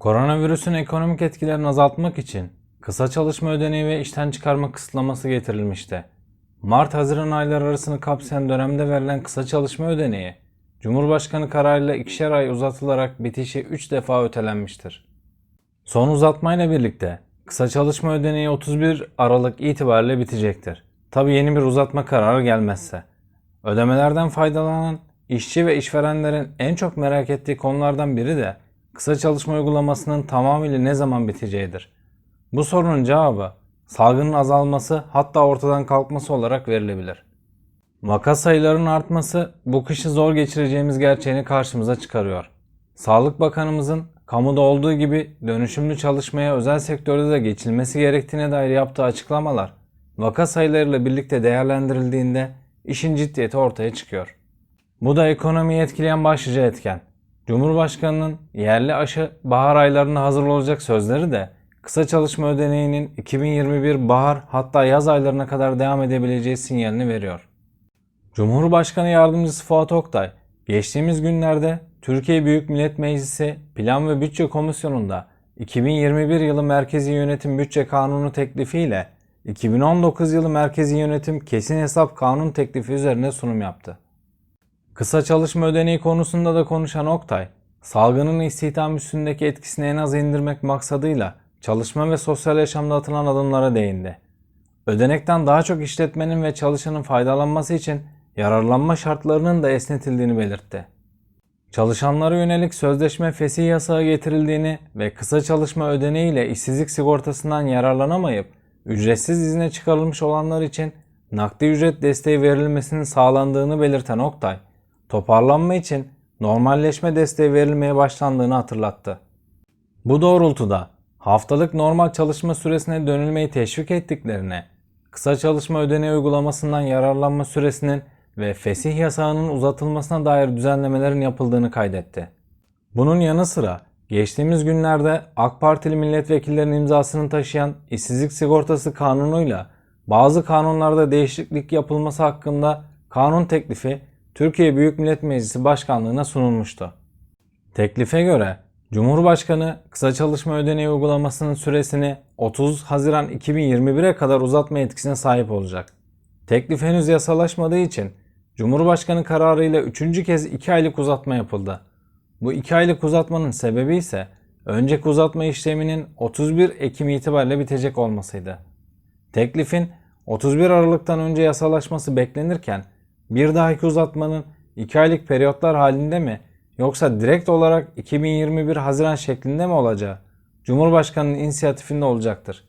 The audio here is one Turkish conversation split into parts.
Koronavirüsün ekonomik etkilerini azaltmak için kısa çalışma ödeneği ve işten çıkarma kısıtlaması getirilmişti. Mart-Haziran ayları arasını kapsayan dönemde verilen kısa çalışma ödeneği, Cumhurbaşkanı kararıyla ikişer ay uzatılarak bitişi 3 defa ötelenmiştir. Son uzatmayla birlikte kısa çalışma ödeneği 31 Aralık itibariyle bitecektir. Tabi yeni bir uzatma kararı gelmezse. Ödemelerden faydalanan işçi ve işverenlerin en çok merak ettiği konulardan biri de kısa çalışma uygulamasının tamamıyla ne zaman biteceğidir. Bu sorunun cevabı salgının azalması hatta ortadan kalkması olarak verilebilir. Vaka sayılarının artması bu kışı zor geçireceğimiz gerçeğini karşımıza çıkarıyor. Sağlık Bakanımızın kamuda olduğu gibi dönüşümlü çalışmaya özel sektörde de geçilmesi gerektiğine dair yaptığı açıklamalar vaka sayılarıyla birlikte değerlendirildiğinde işin ciddiyeti ortaya çıkıyor. Bu da ekonomiyi etkileyen başlıca etken. Cumhurbaşkanının yerli aşı bahar aylarında hazır olacak sözleri de kısa çalışma ödeneğinin 2021 bahar hatta yaz aylarına kadar devam edebileceği sinyalini veriyor. Cumhurbaşkanı Yardımcısı Fuat Oktay, geçtiğimiz günlerde Türkiye Büyük Millet Meclisi Plan ve Bütçe Komisyonu'nda 2021 yılı Merkezi Yönetim Bütçe Kanunu teklifiyle 2019 yılı Merkezi Yönetim Kesin Hesap Kanun teklifi üzerine sunum yaptı. Kısa çalışma ödeneği konusunda da konuşan Oktay, salgının istihdam üstündeki etkisini en az indirmek maksadıyla çalışma ve sosyal yaşamda atılan adımlara değindi. Ödenekten daha çok işletmenin ve çalışanın faydalanması için yararlanma şartlarının da esnetildiğini belirtti. Çalışanlara yönelik sözleşme fesih yasağı getirildiğini ve kısa çalışma ödeneği ile işsizlik sigortasından yararlanamayıp ücretsiz izne çıkarılmış olanlar için nakdi ücret desteği verilmesinin sağlandığını belirten Oktay, toparlanma için normalleşme desteği verilmeye başlandığını hatırlattı. Bu doğrultuda haftalık normal çalışma süresine dönülmeyi teşvik ettiklerine, kısa çalışma ödeneği uygulamasından yararlanma süresinin ve fesih yasağının uzatılmasına dair düzenlemelerin yapıldığını kaydetti. Bunun yanı sıra geçtiğimiz günlerde AK Partili milletvekillerinin imzasını taşıyan işsizlik sigortası kanunuyla bazı kanunlarda değişiklik yapılması hakkında kanun teklifi Türkiye Büyük Millet Meclisi Başkanlığı'na sunulmuştu. Teklife göre Cumhurbaşkanı kısa çalışma ödeneği uygulamasının süresini 30 Haziran 2021'e kadar uzatma yetkisine sahip olacak. Teklif henüz yasalaşmadığı için Cumhurbaşkanı kararıyla 3. kez 2 aylık uzatma yapıldı. Bu 2 aylık uzatmanın sebebi ise önceki uzatma işleminin 31 Ekim itibariyle bitecek olmasıydı. Teklifin 31 Aralık'tan önce yasalaşması beklenirken bir dahaki uzatmanın 2 aylık periyotlar halinde mi yoksa direkt olarak 2021 Haziran şeklinde mi olacağı Cumhurbaşkanının inisiyatifinde olacaktır.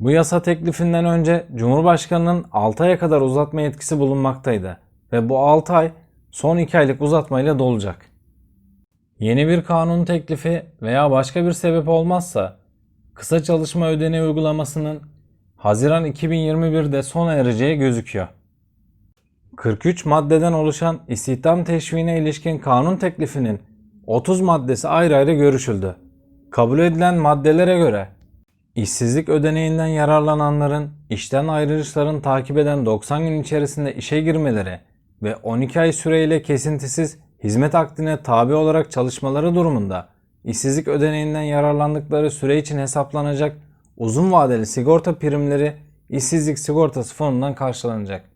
Bu yasa teklifinden önce Cumhurbaşkanının 6 aya kadar uzatma yetkisi bulunmaktaydı ve bu 6 ay son 2 aylık uzatmayla dolacak. Yeni bir kanun teklifi veya başka bir sebep olmazsa kısa çalışma ödeneği uygulamasının Haziran 2021'de sona ereceği gözüküyor. 43 maddeden oluşan istihdam teşviğine ilişkin kanun teklifinin 30 maddesi ayrı ayrı görüşüldü. Kabul edilen maddelere göre işsizlik ödeneğinden yararlananların işten ayrılışların takip eden 90 gün içerisinde işe girmeleri ve 12 ay süreyle kesintisiz hizmet akdine tabi olarak çalışmaları durumunda işsizlik ödeneğinden yararlandıkları süre için hesaplanacak uzun vadeli sigorta primleri işsizlik sigortası fonundan karşılanacak.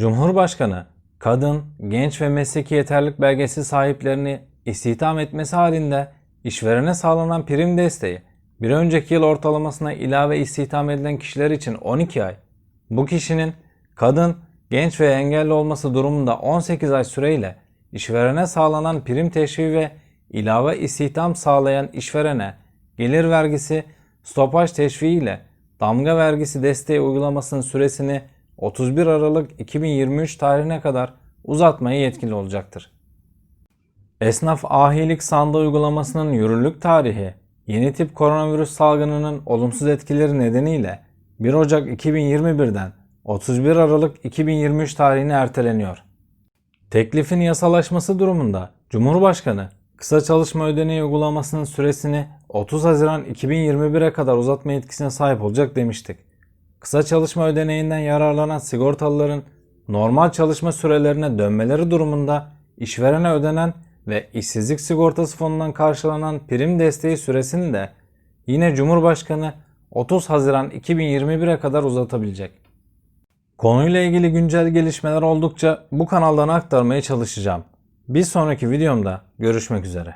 Cumhurbaşkanı, kadın, genç ve mesleki yeterlik belgesi sahiplerini istihdam etmesi halinde işverene sağlanan prim desteği bir önceki yıl ortalamasına ilave istihdam edilen kişiler için 12 ay, bu kişinin kadın, genç ve engelli olması durumunda 18 ay süreyle işverene sağlanan prim teşviği ve ilave istihdam sağlayan işverene gelir vergisi, stopaj teşviği ile damga vergisi desteği uygulamasının süresini 31 Aralık 2023 tarihine kadar uzatmaya yetkili olacaktır. Esnaf ahilik sandığı uygulamasının yürürlük tarihi yeni tip koronavirüs salgınının olumsuz etkileri nedeniyle 1 Ocak 2021'den 31 Aralık 2023 tarihine erteleniyor. Teklifin yasalaşması durumunda Cumhurbaşkanı kısa çalışma ödeneği uygulamasının süresini 30 Haziran 2021'e kadar uzatma yetkisine sahip olacak demiştik. Kısa çalışma ödeneğinden yararlanan sigortalıların normal çalışma sürelerine dönmeleri durumunda işverene ödenen ve işsizlik sigortası fonundan karşılanan prim desteği süresini de yine Cumhurbaşkanı 30 Haziran 2021'e kadar uzatabilecek. Konuyla ilgili güncel gelişmeler oldukça bu kanaldan aktarmaya çalışacağım. Bir sonraki videomda görüşmek üzere.